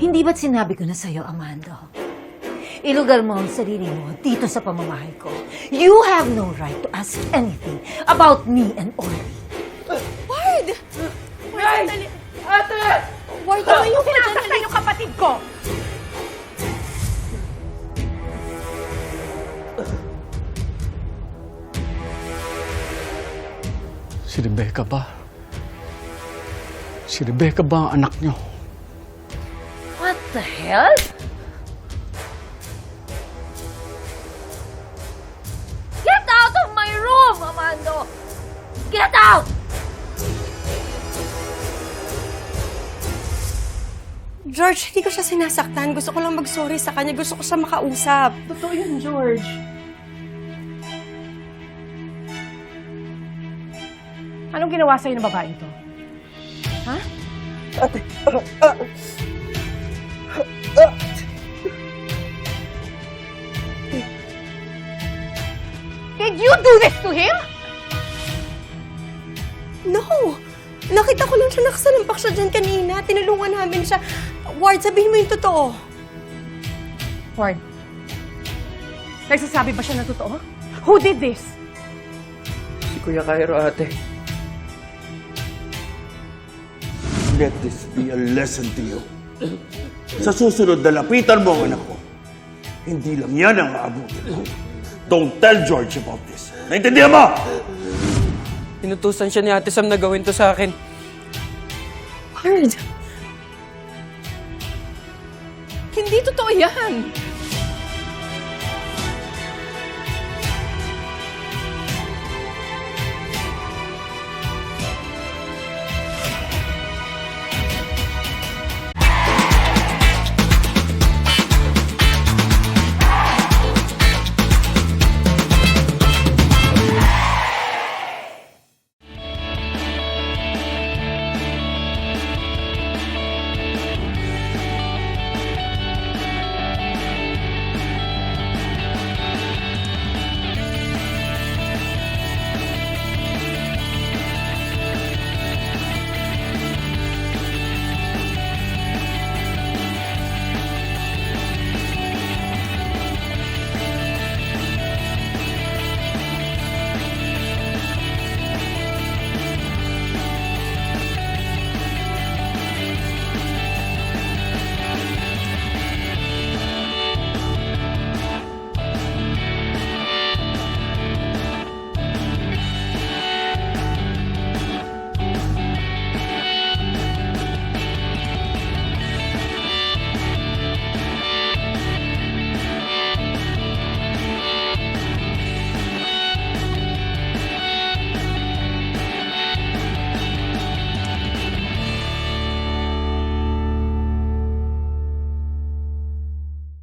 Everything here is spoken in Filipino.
Hindi ba't sinabi ko na sa'yo, Amando? Ilugal mo ang sarili mo dito sa pamamahay ko. You have no right to ask anything about me and Ori. Ward! Ward, sandali. Ate! Ward, ka dyan. Sinasaktan yung kapatid ko! Si Rebecca ba? Si Rebecca ba ang anak niyo? What the hell? Get out of my room, Amando! Get out! George, hindi ko siya sinasaktan. Gusto ko lang mag-sorry sa kanya. Gusto ko siya makausap. Totoo yun, George. Anong ginawa sa'yo ng babaeng to? Ha? Did you do this to him? No! Nakita ko lang siya nakasalampak siya dyan kanina. Tinulungan namin siya. Ward, sabihin mo yung totoo. Ward, nagsasabi ba siya ng totoo? Who did this? Si Kuya Cairo, ate. Let this be a lesson to you. Sa susunod na lapitan mo ang anak ko, hindi lang yan ang aabutin mo. Don't tell George about this. Naintindihan mo? Inutusan siya ni Ate Sam na gawin to sa akin. Ward! Hindi totoo yan.